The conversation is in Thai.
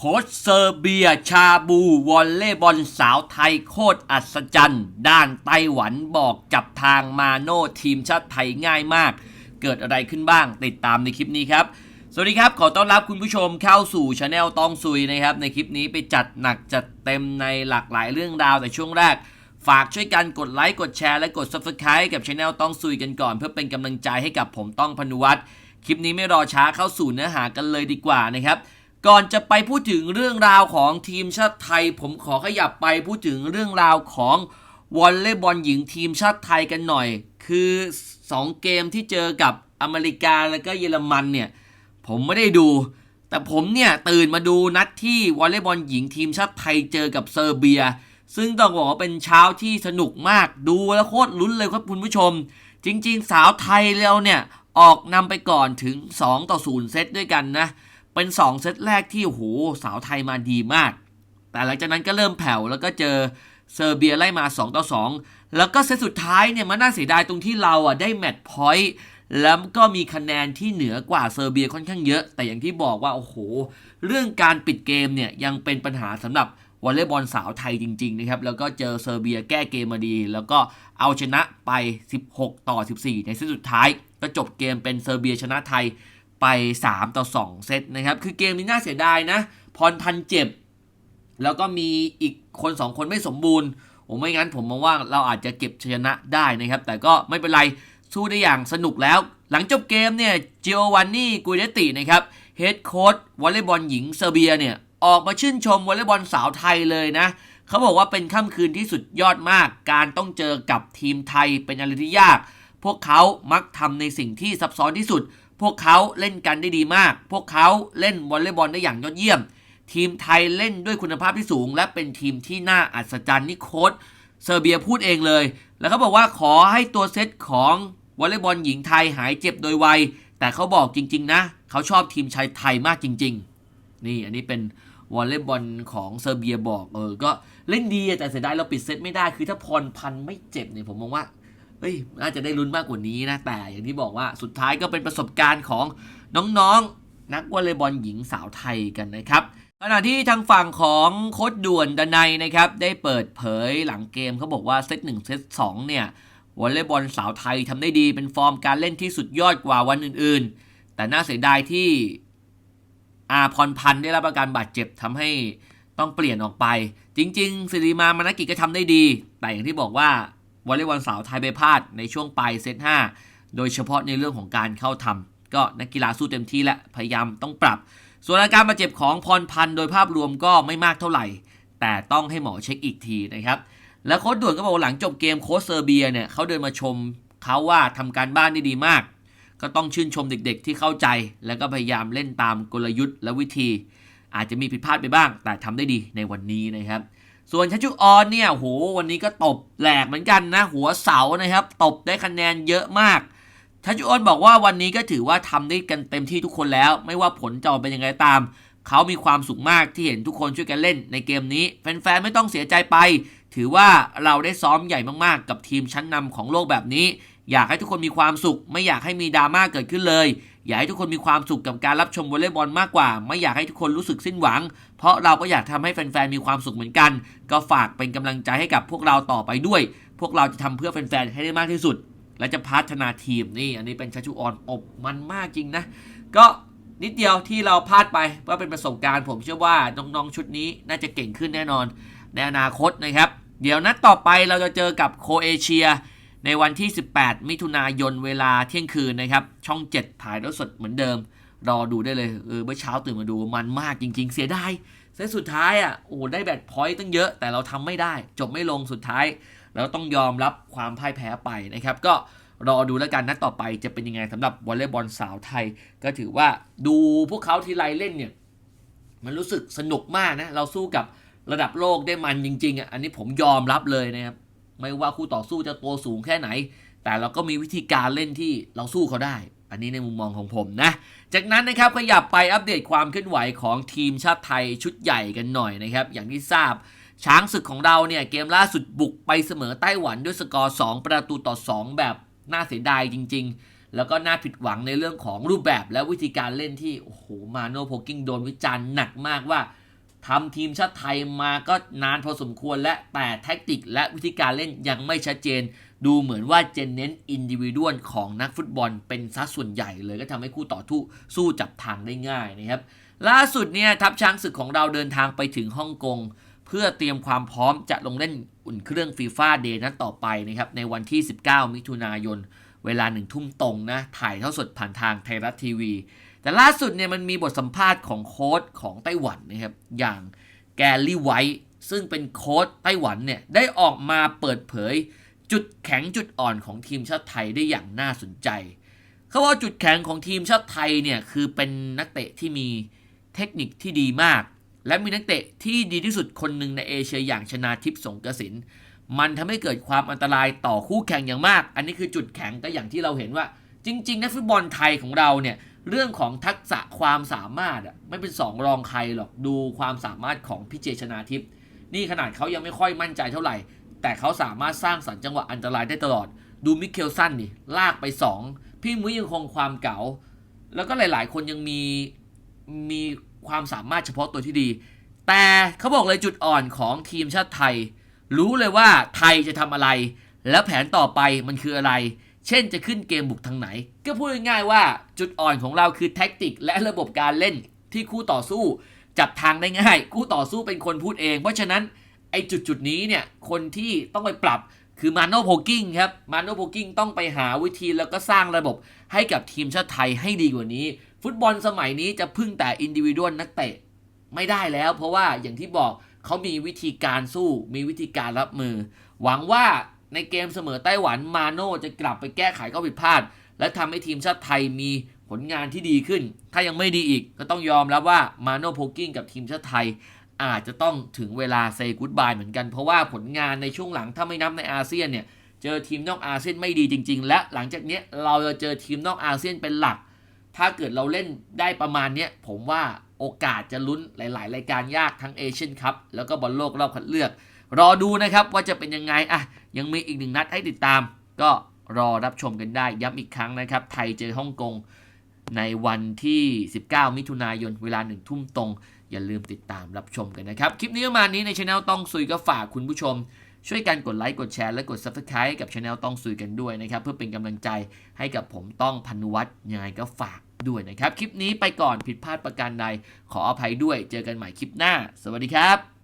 โค้ชเซอร์เบียชาบูวอลเล่บอลสาวไทยโคตรอัศจรรย์ ด้านไต้หวันบอกจับทางมาโน่ทีมชาติไทยง่ายมาก เกิดอะไรขึ้นบ้างติดตามในคลิปนี้ครับ สวัสดีครับ ขอต้อนรับคุณผู้ชมเข้าสู่ช anel ต้องซุยนะครับ ในคลิปนี้ไปจัดหนักจัดเต็มในหลากหลายเรื่องราวแต่ช่วงแรก ฝากช่วยกันกดไลค์กดแชร์และกด subscribe กับช anel ต้องซุยกันก่อน เพื่อเป็นกำลังใจให้กับผมต้องพนุวัฒน์คลิปนี้ไม่รอช้าเข้าสู่เนื้อหากันเลยดีกว่านะครับ ก่อนจะไปพูดถึงเรื่องราวของทีมชาติไทย ผมขอขยับไปพูดถึงเรื่องราวของวอลเลย์บอลหญิงทีมชาติไทยกันหน่อย คือ 2 เกมที่เจอกับอเมริกาแล้วก็เยอรมันเนี่ยผมไม่ได้ดู แต่ผมเนี่ยตื่นมาดูนัดที่วอลเลย์บอลหญิงทีมชาติไทยเจอกับเซอร์เบีย ซึ่งต้องบอกว่าเป็นเช้าที่สนุกมากดูแล้วโคตรลุ้นเลยครับคุณผู้ชม จริง ๆ สาวไทยเราเนี่ยออกนำไปก่อนถึง 2 ต่อ 0 เซตด้วยกันนะ เป็น 2 เซตแรกที่โหสาวไทยมาดีมาก แต่หลังจากนั้นก็เริ่มแผ่วแล้วก็เจอเซอร์เบียไล่มา 2 ต่อ 2 แล้วก็เซตสุดท้ายเนี่ยมันน่าเสียดายตรงที่เราอะได้แมตช์พอยต์แล้วก็มีคะแนนที่เหนือกว่าเซอร์เบียค่อนข้างเยอะ แต่อย่างที่บอกว่าโอ้โห เรื่องการปิดเกมเนี่ยยังเป็นปัญหาสำหรับวอลเลย์บอลสาวไทยจริงๆนะครับแล้วก็เจอเซอร์เบียแก้เกมมาดี แล้วก็เอาชนะไป 16 ต่อ 14 ในเซตสุดท้ายก็จบเกมเป็นเซอร์เบียชนะไทย ไป 3 ต่อ 2 เซตนะครับ คือเกมนี้น่าเสียดายนะ พรพันเจ็บ แล้วก็มีอีกคน 2 คนไม่สมบูรณ์ผมไม่งั้นผมมองว่าเราอาจจะเก็บชนะได้นะครับ แต่ก็ไม่เป็นไร สู้ได้อย่างสนุกแล้ว หลังจบเกมเนี่ยเจโอวานนี่กุยเดตินะครับเฮดโค้ชวอลเลย์บอลหญิงเซอร์เบียเนี่ยออกมาชื่นชมวอลเลย์บอลสาวไทยเลยนะเขาบอกว่าเป็นค่ำคืนที่สุดยอดมาก การต้องเจอกับทีมไทยเป็นอะไรที่ยาก พวกเขามักทำในสิ่งที่ซับซ้อนที่สุด พวกเขาเล่นกันได้ดีมาก พวกเขาเล่นวอลเลย์บอลได้อย่างยอดเยี่ยม ทีมไทยเล่นด้วยคุณภาพที่สูง และเป็นทีมที่น่าอัศจรรย์นี่โค้ชเซอร์เบียพูดเองเลย แล้วเขาบอกว่าขอให้ตัวเซตของวอลเลย์บอลหญิงไทยหายเจ็บโดยไว แต่เขาบอกจริง ๆ นะ เขาชอบทีมชายไทยมากจริง ๆ นี่อันนี้เป็นวอลเลย์บอลของเซอร์เบียบอกเออ ก็เล่นดีแต่เสียดายเราปิดเซตไม่ได้ คือถ้าพรพันธ์ไม่เจ็บเนี่ยผมมองว่า เฮ้ยน่าจะได้ลุ้นมากกว่านี้นะ แต่อย่างที่บอกว่าสุดท้ายก็เป็นประสบการณ์ของน้องๆนักวอลเลย์บอลหญิงสาวไทยกันนะครับขณะที่ทางฝั่งของโค้ชด่วนดนัยนะครับ ได้เปิดเผยหลังเกมเขาบอกว่าเซตหนึ่งเซตสองเนี่ยวอลเลย์บอลสาวไทยทำได้ดีเป็นฟอร์มการเล่นที่สุดยอดกว่าวันอื่นๆ แต่น่าเสียดายที่อาพรพันธ์ได้รับอาการบาดเจ็บทำให้ต้องเปลี่ยนออกไป จริง ๆ สิริมามนกิจก็ทำได้ดี แต่อย่างที่บอกว่า วอลเลย์บอลสาวไทยไปพลาดในช่วงปลายเซต5โดยเฉพาะในเรื่องของการเข้าทำก็นักกีฬาสู้เต็มที่และพยายามต้องปรับ ส่วนอาการบาดเจ็บของพรพันธ์โดยภาพรวมก็ไม่มากเท่าไหร่ แต่ต้องให้หมอเช็คอีกทีนะครับ แล้วโค้ชด่วนก็บอกว่าหลังจบเกมโค้ชเซอร์เบียเนี่ยเขาเดินมาชมเขาว่าทำการบ้านได้ดีมาก ก็ต้องชื่นชมเด็กๆ ที่เข้าใจ แล้วก็พยายามเล่นตามกลยุทธ์และวิธี อาจจะมีผิดพลาดไปบ้าง แต่ทำได้ดีในวันนี้นะครับ ส่วนชัชจุออนเนี่ยโหวันนี้ก็ตบแหลกเหมือนกันนะ หัวเสานะครับ ตบได้คะแนนเยอะมากชัชจุออนบอกว่าวันนี้ก็ถือว่าทำได้กันเต็มที่ทุกคนแล้ว ไม่ว่าผลจะออกเป็นยังไงตาม เขามีความสุขมากที่เห็นทุกคนช่วยกันเล่นในเกมนี้ แฟนๆไม่ต้องเสียใจไป ถือว่าเราได้ซ้อมใหญ่มากๆ กับทีมชั้นนำของโลกแบบนี้ อยากให้ทุกคนมีความสุข ไม่อยากให้มีดราม่าเกิดขึ้นเลย อยากให้ทุกคนมีความสุขกับการรับชมวอลเลย์บอลมากกว่า ไม่อยากให้ทุกคนรู้สึกสิ้นหวัง เพราะเราก็อยากทำให้แฟนๆมีความสุขเหมือนกัน ก็ฝากเป็นกำลังใจให้กับพวกเราต่อไปด้วย พวกเราจะทำเพื่อแฟนๆให้ได้มากที่สุด และจะพัฒนาทีมนี่อันนี้เป็นชัชชุออนอบมันมากจริงนะ ก็นิดเดียวที่เราพลาดไปว่าเป็นประสบการณ์ ผมเชื่อว่าน้องๆชุดนี้น่าจะเก่งขึ้นแน่นอน ในอนาคตนะครับ เดี๋ยวนัดต่อไปเราจะเจอกับโคเอเชีย ในวันที่ 18 มิถุนายนเวลาเที่ยงคืนนะครับ ช่อง 7 ถ่ายแล้วสดเหมือนเดิม รอดูได้เลย เออเมื่อเช้าตื่นมาดูมันมากจริง ๆ เสียดายเซตสุดท้ายอะโอ้ได้แบตพอยต์ตั้งเยอะ แต่เราทำไม่ได้ จบไม่ลงสุดท้าย แล้วต้องยอมรับความพ่ายแพ้ไปนะครับ ก็รอดูแล้วกันนัดต่อไปจะเป็นยังไงสำหรับวอลเลย์บอลสาวไทย ก็ถือว่าดูพวกเขาทีไรเล่นเนี่ยมันรู้สึกสนุกมากนะเราสู้กับระดับโลกได้มันจริงๆอะอันนี้ผมยอมรับเลยนะครับ ไม่ว่าคู่ต่อสู้จะตัวสูงแค่ไหน แต่เราก็มีวิธีการเล่นที่เราสู้เขาได้ อันนี้ในมุมมองของผมนะ จากนั้นนะครับขยับไปอัปเดตความเคลื่อนไหวของทีมชาติไทยชุดใหญ่กันหน่อยนะครับ อย่างที่ทราบช้างศึกของเราเนี่ยเกมล่าสุดบุกไปเสมอไต้หวันด้วยสกอร์ 2 ประตูต่อ 2 แบบน่าเสียดายจริง ๆ แล้วก็น่าผิดหวังในเรื่องของรูปแบบและวิธีการเล่นที่ โอ้โห มาโนโพกิ้งโดนวิจารณ์หนักมากว่า ทำทีมชาติไทยมาก็นานพอสมควรและแต่แท็กติกและวิธีการเล่นยังไม่ชัดเจน ดูเหมือนว่าจะเน้นอินดิวิดวลของนักฟุตบอลเป็นซัส่วนใหญ่เลยก็ทำให้คู่ต่อทู่สู้จับทางได้ง่ายนะครับ ล่าสุดเนี่ยทัพช้างศึกของเราเดินทางไปถึงฮ่องกงเพื่อเตรียมความพร้อมจะลงเล่นอุ่นเครื่องฟีฟ่าเดย์นัดต่อไปนะครับในวันที่ 19 มิถุนายน เวลาหนึ่งทุ่มตรงนะถ่ายเท่าสดผ่านทางไทยรัฐทีวี แต่ล่าสุดเนี่ยมันมีบทสัมภาษณ์ของโค้ชของไต้หวันนะครับ อย่างแกลลี่ไวท์ซึ่งเป็นโค้ชไต้หวันเนี่ย ได้ออกมาเปิดเผย จุดแข็งจุดอ่อนของทีมชาติไทยได้อย่างน่าสนใจ เขาว่าจุดแข็งของทีมชาติไทยเนี่ย คือเป็นนักเตะที่มีเทคนิคที่ดีมาก และมีนักเตะที่ดีที่สุดคนหนึ่งในเอเชียอย่างชนาทิพย์สงกระสินมันทำให้เกิดความอันตรายต่อคู่แข่งอย่างมาก อันนี้คือจุดแข็งก็อย่างที่เราเห็นว่า จริง ๆ นักฟุตบอลไทยของเราเนี่ย เรื่องของทักษะความสามารถอะไม่เป็นสองรองใครหรอกดูความสามารถของพี่เจชนาทิพย์นี่ขนาดเขายังไม่ค่อยมั่นใจเท่าไหร่ แต่เขาสามารถสร้างสรรค์จังหวะอันตรายได้ตลอด ดูมิเคลสันนี่ลากไป 2 พี่มุ้ยยังคงความเก๋าแล้วก็หลาย ๆ คนยังมีมีความสามารถเฉพาะตัวที่ดี แต่เขาบอกเลยจุดอ่อนของทีมชาติไทย รู้เลยว่าไทยจะทำอะไร แล้วแผนต่อไปมันคืออะไร เช่นจะขึ้นเกมบุกทางไหน ก็พูดง่ายๆว่าจุดอ่อนของเราคือแท็กติก และระบบการเล่นที่คู่ต่อสู้ จับทางได้ง่าย คู่ต่อสู้เป็นคนพูดเอง เพราะฉะนั้นไอ้จุดจุดนี้เนี่ยคนที่ต้องไปปรับคือมาโนโพกิ้งครับมาโนโพกิ้งต้องไปหาวิธีแล้วก็สร้างระบบให้กับทีมชาติไทยให้ดีกว่านี้ ฟุตบอลสมัยนี้จะพึ่งแต่อินดิวิดวลนักเตะไม่ได้แล้ว เพราะว่าอย่างที่บอกเขามีวิธีการสู้ มีวิธีการรับมือ หวังว่า ในเกมเสมอไต้หวันมาโน่จะกลับไปแก้ไขข้อผิดพลาด และทำให้ทีมชาติไทยมีผลงานที่ดีขึ้น ถ้ายังไม่ดีอีกก็ต้องยอมรับว่ามาโน่โพกิ้งกับทีมชาติไทย อาจจะต้องถึงเวลาเซกูดบายเหมือนกัน เพราะว่าผลงานในช่วงหลังถ้าไม่นับในอาเซียนเนี่ยเจอทีมนอกอาเซียนไม่ดีจริง ๆ และหลังจากนี้เราจะเจอทีมนอกอาเซียนเป็นหลัก ถ้าเกิดเราเล่นได้ประมาณนี้ผมว่าโอกาสจะลุ้นหลาย ๆ รายการยากทั้งเอเชียนคัพแล้วก็บอลโลกรอบคัดเลือก รอดูนะครับว่าจะเป็นยังไงอะยังมีอีกหนึ่งนัดให้ติดตาม ก็รอรับชมกันได้ย้ำอีกครั้งนะครับ ไทยเจอฮ่องกงในวันที่ 19 มิถุนายน เวลาหนึ่งทุ่มตรง อย่าลืมติดตามรับชมกันนะครับ คลิปนี้ประมาณนี้ในช anel ต้องซุยก็ฝากคุณผู้ชม ช่วยกันกดไลค์กดแชร์และกด subscribe กับช anel ต้องซุยกันด้วยนะครับ เพื่อเป็นกำลังใจให้กับผมต้องพันวัฒน์ยังไงก็ฝากด้วยนะครับ คลิปนี้ไปก่อนผิดพลาดประการใดขออภัยด้วย เจอกันใหม่คลิปหน้า สวัสดีครับ